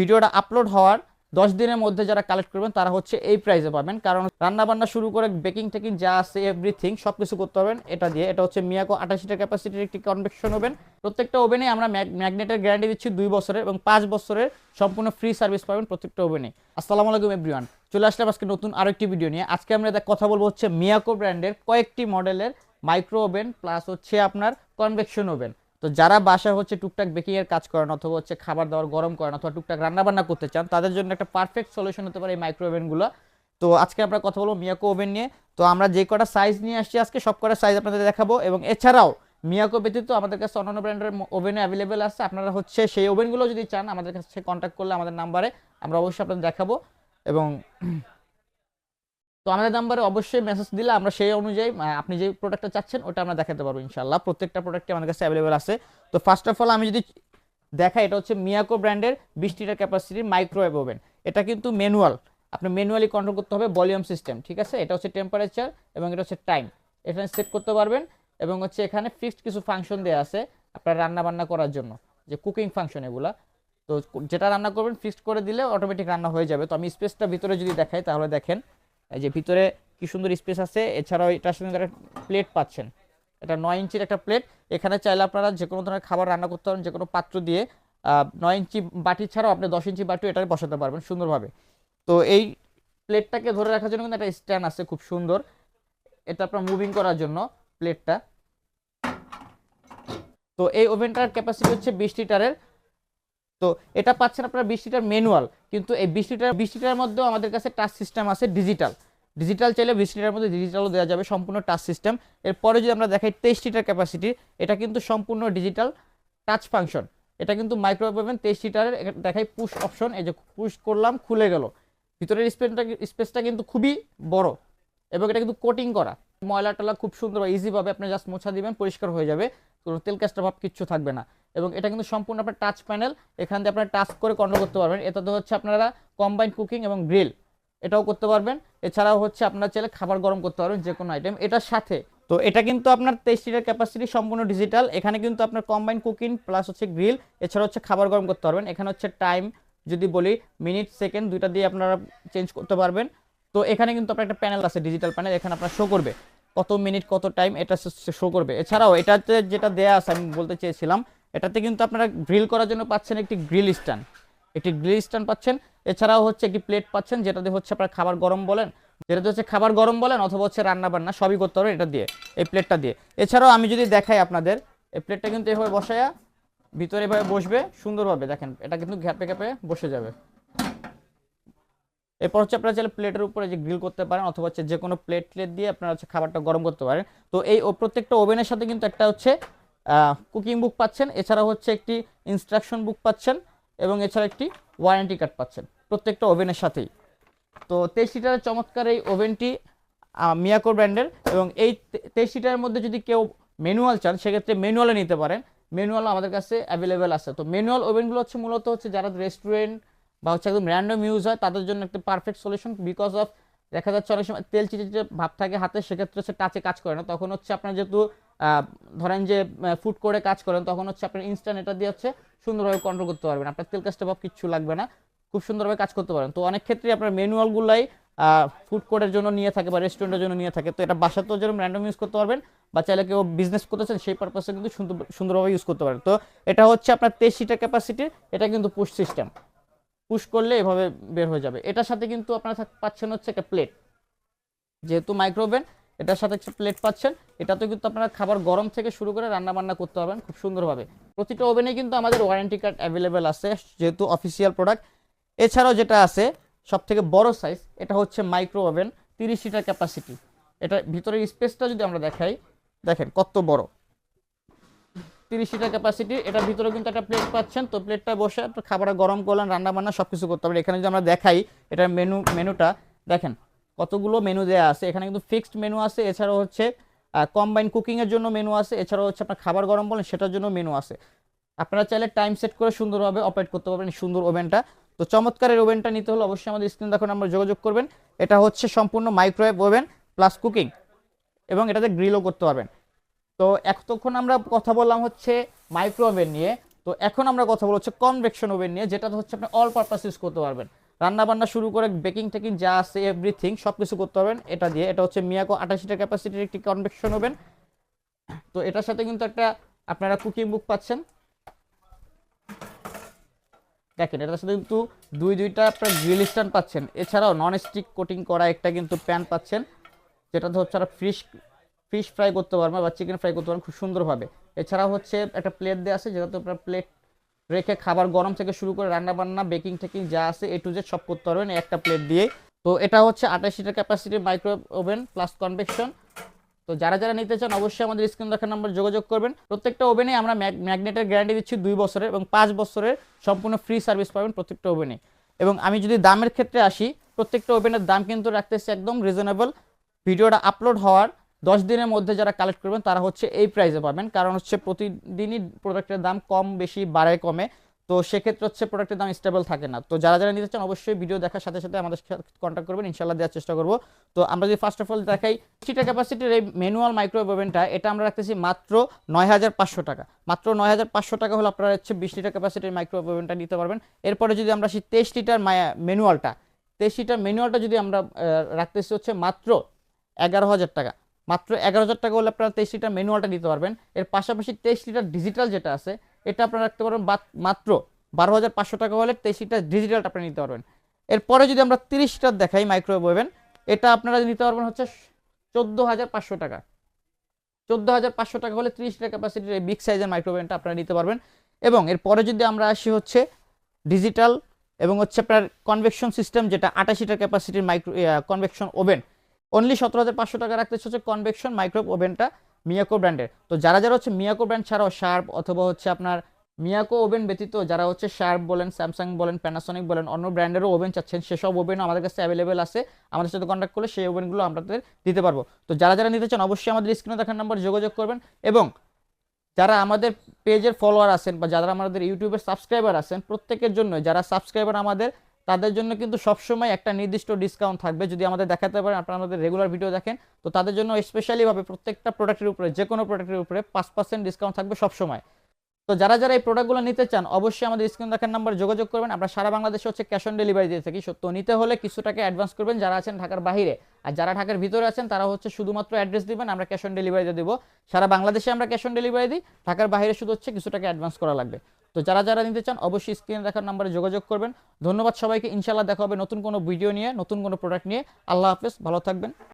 ভিডিওটা আপলোড হওয়ার দশ দিনের মধ্যে যারা কালেক্ট করবেন, তারা হচ্ছে এই প্রাইসে পাবেন। কারণ রান্না বান্না শুরু করে বেকিং টেকিং যা আছে এভরিথিং সব কিছু করতে পারবেন। এটা দিয়ে, এটা হচ্ছে মিয়াকো আঠাশিটা ক্যাপাসিটির একটি কনভেকশন ওভেন প্রত্যেকটা ওভেনে আমরা ম্যাগনেটের গ্যারান্টি দিচ্ছি দুই বছরের এবং পাঁচ বছরের সম্পূর্ণ ফ্রি সার্ভিস পাবেন প্রত্যেকটা ওভেনে আসসালামু আলাইকুম এভরিওয়ান চলে আসলাম আজকে নতুন আরেকটি ভিডিও নিয়ে। আজকে আমরা কথা বলব হচ্ছে মিয়াকো ব্র্যান্ডের কয়েকটি মডেলের মাইক্রো ওভেন প্লাস হচ্ছে আপনার কনভেকশন ওভেন তো যারা বাসায় হচ্ছে টুকটাক বেকিং এর কাজ করেন অথবা হচ্ছে খাবার দাবার গরম করেন অথবা টুকটাক রান্না বান্না করতে চান, তাদের জন্য একটা পারফেক্ট সলিউশন হতে পারে এই মাইক্রো ওভেনগুলো তো আজকে আমরা কথা বলব মিয়াকো ওভেন নিয়ে। তো আমরা যে কটা সাইজ নিয়ে আসছি আজকে সব কটা সাইজ আপনাদের দেখাবো এবং এছাড়াও মিয়াকো ব্যতীত আমাদের কাছে অন্যান্য ব্র্যান্ডের ওভেনে অ্যাভেলেবেল আছে। আপনারা হচ্ছে সেই ওভেনগুলো যদি চান, আমাদের কাছে কন্ট্যাক্ট করলে আমাদের নাম্বারে আমরা অবশ্যই আপনাদের দেখাবো। এবং তো আমাদের নাম্বারে অবশ্যই মেসেজ দিলে আমরা সেই অনুযায়ী আপনি যে প্রোডাক্টটা চাচ্ছেন, ওটা আমরা দেখাতে পারব ইনশাল্লাহ প্রত্যেকটা প্রোডাক্টই আমাদের কাছে অ্যাভেলেবেল আছে। তো ফার্স্ট অফ অল আমি যদি দেখাই, এটা হচ্ছে মিয়াকো ব্র্যান্ডের বিশ লিটার ক্যাপাসিটির মাইক্রোওয়েভ ওভেন এটা কিন্তু ম্যানুয়াল আপনি ম্যানুয়ালি কন্ট্রোল করতে হবে ভলিউম সিস্টেম ঠিক আছে? এটা হচ্ছে টেম্পারেচার এবং এটা হচ্ছে টাইম এখানে সেট করতে পারবেন এবং হচ্ছে এখানে ফিক্সড কিছু ফাংশন দেওয়া আছে আপনার রান্না বান্না করার জন্য, যে কুকিং ফাংশন এগুলা। তো যেটা রান্না করবেন ফিক্সড করে দিলে অটোমেটিক রান্না হয়ে যাবে। তো আমি স্পেসটা ভিতরে যদি দেখাই, তাহলে দেখেন এই যে ভিতরে কি সুন্দর স্পেস আছে, এছাড়াও এটার সঙ্গে একটা প্লেট পাচ্ছেন। এটা নয় ইঞ্চির একটা প্লেট এখানে চাইলে আপনারা যে কোনো ধরনের খাবার রান্না করতে পারেন যে কোনো পাত্র দিয়ে নয় ইঞ্চি বাটি ছাড়াও আপনি দশ ইঞ্চি বাটিও এটা বসাতে পারবেন সুন্দরভাবে। তো এই প্লেটটাকে ধরে রাখার জন্য কিন্তু একটা স্ট্যান্ড আছে খুব সুন্দর। এটা আপনার মুভিং করার জন্য প্লেটটা তো এই ওভেনটার ক্যাপাসিটি হচ্ছে বিশ লিটারের তো এটা পাচ্ছেন আপনারা বিশ লিটার ম্যানুয়াল কিন্তু এই বিশ লিটার, বিশ লিটারের মধ্যেও আমাদের কাছে টাচ সিস্টেম আছে ডিজিটাল ডিজিটাল চাইলে বিশ লিটারের মধ্যে ডিজিটালও দেওয়া যাবে, সম্পূর্ণ টাচ সিস্টেম এরপরে যদি আমরা দেখাই তেইশ লিটার ক্যাপাসিটি এটা কিন্তু সম্পূর্ণ ডিজিটাল টাচ ফাংশন এটা কিন্তু মাইক্রোওয়েভ ওভেন তেইশ লিটারের দেখাই পুশ অপশন এই যে পুশ করলাম, খুলে গেল। ভিতরের স্পেসটা স্পেসটা কিন্তু খুবই বড়, এবং এটা কিন্তু কোটিং করা। ময়লা টলা খুব সুন্দর ইজিভাবে আপনি জাস্ট মোছা দিবেন, পরিষ্কার হয়ে যাবে। কোনো তেল কাস্টা ভাব কিচ্ছু থাকবে না। এবং এটা কিন্তু সম্পূর্ণ আপনার টাচ প্যানেল এখান দিয়ে আপনারা টাচ করে কন্ট্রোল করতে পারবেন। এটাতে হচ্ছে আপনারা কম্বাইন কুকিং এবং গ্রিল এটাও করতে পারবেন। এছাড়াও হচ্ছে আপনারা চাইলে খাবার গরম করতে পারবেন যে কোনো আইটেম এটার সাথে, তো এটা কিন্তু আপনার তেইশ লিটার ক্যাপাসিটি সম্পূর্ণ ডিজিটাল এখানে কিন্তু আপনার কম্বাইন কুকিং প্লাস হচ্ছে গ্রিল এছাড়া হচ্ছে খাবার গরম করতে পারবেন। এখানে হচ্ছে টাইম যদি বলি মিনিট সেকেন্ড দুইটা দিয়ে আপনারা চেঞ্জ করতে পারবেন। তো এখানে কিন্তু আপনার একটা প্যানেল আছে ডিজিটাল প্যানেল এখানে আপনার শো করবে। কত মিনিট, কত টাইম এটা শো করবে। এছাড়াও এটাতে যেটা দেয়া আছে, আমি বলতে চেয়েছিলাম, এটাতে কিন্তু আপনারা গ্রিল করার জন্য পাচ্ছেন একটি গ্রিল স্ট্যান্ড একটি গ্রিল স্ট্যান্ড পাচ্ছেন। এছাড়াও হচ্ছে একটি প্লেট পাচ্ছেন যেটাতে হচ্ছে আপনার খাবার গরম বলেন যেটাতে হচ্ছে খাবার গরম বলেন অথবা হচ্ছে রান্না বান্না, সবই করতে পারবেন এটা দিয়ে, এই প্লেটটা দিয়ে। এছাড়াও আমি যদি দেখাই আপনাদের, এই প্লেটটা কিন্তু এভাবে বসায়া ভিতরে এভাবে বসবে, সুন্দরভাবে, দেখেন, এটা কিন্তু ঘ্যাপে ঘ্যাপে বসে যাবে। এরপর হচ্ছে আপনারা চাইলে প্লেটের উপরে যে গ্রিল করতে পারেন অথবা হচ্ছে যে কোনো প্লেট প্লেট দিয়ে আপনারা হচ্ছে খাবারটা গরম করতে পারেন। তো এই প্রত্যেকটা ওভেনের সাথে কিন্তু একটা হচ্ছে কুকিং বুক পাচ্ছেন। এছাড়া হচ্ছে একটি ইনস্ট্রাকশন বুক পাচ্ছেন এবং এছাড়া একটি ওয়ারেন্টি কার্ড পাচ্ছেন প্রত্যেকটা ওভেনের সাথেই। তো তেইশ লিটারের চমৎকার এই ওভেনটি মিয়াকো ব্র্যান্ডের এবং এই তেইশ লিটারের মধ্যে যদি কেউ ম্যানুয়াল চান, সেক্ষেত্রে ম্যানুয়ালে নিতে পারেন। ম্যানুয়াল আমাদের কাছে অ্যাভেলেবেল আছে। তো ম্যানুয়াল ওভেনগুলো হচ্ছে মূলত হচ্ছে যারা রেস্টুরেন্ট বা হচ্ছে একদম র্যান্ডম ইউজ হয়, তাদের জন্য একটা পারফেক্ট সলিউশন বিকজ অফ দেখা যাচ্ছে অনেক সময় তেল চিটে ভাব থাকে হাতে, সেক্ষেত্রে হচ্ছে টাচে কাজ করে না। তখন হচ্ছে আপনার যেহেতু ধরেন যে ফুড করে কাজ করেন, তখন হচ্ছে আপনার ইনস্ট্যান্ট এটা দিয়ে হচ্ছে সুন্দরভাবে কন্ট্রোল করতে পারবেন। আপনার তেল কাজটা ভাব কিচ্ছু লাগবে না, খুব সুন্দরভাবে কাজ করতে পারেন। তো অনেক ক্ষেত্রে আপনার ম্যানুয়ালগুলাই ফুড কোর্টের জন্য নিয়ে থাকে বা রেস্টুরেন্টের জন্য নিয়ে থাকে। তো এটা বাসাতেও যেরকম র্যান্ডম ইউজ করতে পারবেন, বা চাইলে কেউ বিজনেস করতেছেন সেই পারপাসে কিন্তু সুন্দর, সুন্দরভাবে ইউজ করতে পারেন। তো এটা হচ্ছে আপনার তেইশ সিটার ক্যাপাসিটি এটা কিন্তু পুশ সিস্টেম পুশ করলে এভাবে বের হয়ে যাবে। এটার সাথে কিন্তু আপনারা পাচ্ছেন হচ্ছে একটা প্লেট যেহেতু মাইক্রোওভেন এটার সাথে একটা প্লেট পাচ্ছেন এটাতে কিন্তু আপনারা খাবার গরম থেকে শুরু করে রান্না বান্না করতে পারবেন খুব সুন্দরভাবে। প্রতিটা ওভেনে কিন্তু আমাদের ওয়ারেন্টি কার্ড অ্যাভেলেবেল আছে, যেহেতু অফিসিয়াল প্রোডাক্ট এছাড়াও যেটা আছে সব থেকে বড় সাইজ এটা হচ্ছে মাইক্রো ওভেন তিরিশ লিটার ক্যাপাসিটি এটা ভিতরের স্পেসটা যদি আমরা দেখাই, দেখেন কত বড়। তিরিশ লিটার ক্যাপাসিটি এটার ভিতরে কিন্তু একটা প্লেট পাচ্ছেন। তো প্লেটটা বসে আপনার খাবার গরম করলেন রান্না বান্না সব কিছু করতে পারবেন এখানে যদি আমরা দেখাই, এটার মেনু মেনুটা দেখেন, কতগুলো মেনু দেওয়া আছে। এখানে কিন্তু ফিক্সড মেনু আছে, এছাড়াও হচ্ছে কম্বাইন কুকিংয়ের জন্য মেনু আছে, এছাড়াও হচ্ছে আপনার খাবার গরম বলেন সেটার জন্য মেনু আছে। আপনারা চাইলে টাইম সেট করে সুন্দরভাবে অপারেট করতে পারবেন সুন্দর ওভেনটা তো চমৎকারের ওভেনটা নিতে হলে অবশ্যই আমাদের স্ক্রিন দেখুন, আমরা যোগাযোগ করবেন। এটা হচ্ছে সম্পূর্ণ মাইক্রোওয়েভ ওভেন প্লাস কুকিং এবং এটাতে গ্রিলও করতে পারবেন। তো এতক্ষণ আমরা কথা বললাম হচ্ছে মাইক্রো ওভেন নিয়ে। তো এখন আমরা কথা বলছি কনভেকশন ওভেন নিয়ে যেটা হচ্ছে আপনি অল পারপাস ইউজ করতে পারবেন। রান্না বান্না শুরু করে বেকিং টেকিং যা আছে এভরিথিং সব কিছু করতে পারবেন। এটা দিয়ে, এটা হচ্ছে মিয়াকো আঠাশিটা ক্যাপাসিটির একটি কনভেকশন ওভেন তো এটার সাথে কিন্তু একটা আপনারা কুকিং বুক পাচ্ছেন। দেখেন, এটার সাথে কিন্তু দুই, দুইটা আপনার গ্রিল স্ট্যান্ড পাচ্ছেন। এছাড়াও নন স্টিক কোটিং করা একটা কিন্তু প্যান পাচ্ছেন, যেটাতে হচ্ছে আপনারা ফিশ ফ্রাই করতে পারবেন বা চিকেন ফ্রাই করতে পারবেন খুব সুন্দরভাবে। এছাড়াও হচ্ছে একটা প্লেট দেওয়া আছে, যেটাতে আপনার প্লেট রেখে খাবার গরম থেকে শুরু করে রান্না বান্না বেকিং টেকিং যা আছে এ টু জেড সব করতে পারবেন একটা প্লেট দিয়ে তো এটা হচ্ছে আঠাশ লিটার ক্যাপাসিটির মাইক্রো ওভেন প্লাস কনভেকশন তো যারা যারা নিতে চান অবশ্যই আমাদের স্ক্রিন দেখার নাম্বার যোগাযোগ করবেন। প্রত্যেকটা ওভেনে আমরা ম্যাগনেটের গ্যারান্টি দিচ্ছি দুই বছরের এবং পাঁচ বছরের সম্পূর্ণ ফ্রি সার্ভিস পাবেন প্রত্যেকটা ওভেনে এবং আমি যদি দামের ক্ষেত্রে আসি, প্রত্যেকটা ওভেনের দাম কিন্তু রাখতেছি একদম রিজনেবল ভিডিওটা আপলোড হওয়ার দশ দিনের মধ্যে যারা কালেক্ট করবেন, তারা হচ্ছে এই প্রাইসে পাবেন। কারণ হচ্ছে প্রতিদিনই প্রোডাক্টের দাম কম, বেশি বাড়ায় কমে। তো সেক্ষেত্রে হচ্ছে প্রোডাক্টের দাম স্টেবল থাকে না। তো যারা যারা নিতে চান, অবশ্যই ভিডিও দেখার সাথে সাথে আমাদের কন্ট্যাক্ট করবেন। ইনশাল্লাহ দেওয়ার চেষ্টা করব। তো আমরা যদি ফার্স্ট অফ অল দেখাই সিটা ক্যাপাসিটির এই ম্যানুয়াল মাইক্রোওয়েভ ওভেনটা এটা আমরা রাখতেছি মাত্র নয় হাজার পাঁচশো টাকা। মাত্র নয় হাজার পাঁচশো টাকা হলে আপনারা হচ্ছে বিশ লিটার ক্যাপাসিটির মাইক্রোওয়েভ ওভেনটা নিতে পারবেন। এরপরে যদি আমরা সেই তেইশ লিটার ম্যানুয়ালটা তেইশ লিটার ম্যানুয়ালটা যদি আমরা রাখতেছি হচ্ছে মাত্র এগারো হাজার টাকা। মাত্র এগারো হাজার টাকা হলে আপনারা তেইশ লিটার ম্যানুয়ালটা নিতে পারবেন। এর পাশাপাশি তেইশ লিটার ডিজিটাল যেটা আছে, এটা আপনারা রাখতে পারবেন মাত্র বারো হাজার পাঁচশো টাকা হলে তেইশ লিটার ডিজিটালটা আপনি নিতে পারবেন। এরপরে যদি আমরা তিরিশ লিটার দেখাই মাইক্রোওয়েভ ওভেন এটা আপনারা নিতে পারবেন হচ্ছে চোদ্দ হাজার পাঁচশো টাকা। চোদ্দ হাজার পাঁচশো টাকা হলে তিরিশ লিটার ক্যাপাসিটির এই বিগ সাইজের মাইক্রোওভেনটা আপনারা নিতে পারবেন। এবং এরপরে যদি আমরা আসি হচ্ছে ডিজিটাল এবং হচ্ছে আপনার কনভেকশন সিস্টেম যেটা আটাশিটার ক্যাপাসিটির মাইক্রো কনভেকশন ওভেন অনলি সতেরো হাজার পাঁচশো টাকা রাখতে হচ্ছে কনভেকশন মাইক্রো ওভেনটা মিয়াকো ব্র্যান্ডের তো যারা যারা হচ্ছে মিয়াকো ব্র্যান্ড ছাড়াও শার্প অথবা হচ্ছে আপনার মিয়াকো ওভেন ব্যতীত যারা হচ্ছে শার্প বলেন স্যামসাং বলেন প্যানাসনিক বলেন, অন্য ব্র্যান্ডেরও ওভেন চাচ্ছেন, সেসব ওভেনও আমাদের কাছে অ্যাভেলেবেল আছে। আমাদের সাথে কন্ট্যাক্ট করলে সেই ওভেনগুলো আমাদের দিতে পারব। তো যারা যারা নিতে চান অবশ্যই আমাদের স্ক্রিনে দেখার নাম্বার যোগাযোগ করবেন এবং যারা আমাদের পেজের ফলোয়ার আছেন বা যারা আমাদের ইউটিউবের সাবস্ক্রাইবার আছেন, প্রত্যেকের জন্য যারা সাবস্ক্রাইবার আমাদের তাদের জন্য কিন্তু সবসময় একটা নির্দিষ্ট ডিসকাউন্ট থাকবে। যদি আমাদের দেখাতে পারেন, আপনারা আমাদের রেগুলার ভিডিও দেখেন, তো তাদের জন্য স্পেশালিভাবে প্রত্যেকটা প্রোডাক্টের উপরে যে কোনো প্রোডাক্টের উপরে পাঁচ পার্সেন্ট ডিসকাউন্ট থাকবে সবসময়। তো যারা যারা এই প্রোডাক্টগুলো নিতে চান, অবশ্যই আমাদের স্ক্রিন দেখার নাম্বার যোগাযোগ করবেন। আমরা সারা বাংলাদেশে হচ্ছে ক্যাশ অন ডেলিভারি দিয়ে থাকি। তো নিতে হলে কিছু টাকা অ্যাডভান্স করবেন যারা আছেন ঢাকার বাইরে। আর যারা ঢাকার ভিতরে আছেন, তারা হচ্ছে শুধুমাত্র অ্যাড্রেস দিবেন, আমরা ক্যাশ অন ডেলিভারি দিয়ে দেবো। সারা বাংলাদেশে আমরা ক্যাশ অন ডেলিভারি দিই, ঢাকার বাইরে শুধু হচ্ছে কিছু টাকা অ্যাডভান্স করা লাগবে। তো যারা যারা নিতে চান অবশ্যই স্ক্রিনে দেখার নাম্বারে যোগাযোগ করবেন। ধন্যবাদ সবাইকে। ইনশাল্লাহ দেখা হবে নতুন কোনো ভিডিও নিয়ে, নতুন কোনো প্রোডাক্ট নিয়ে। আল্লাহ হাফেজ, ভালো থাকবেন।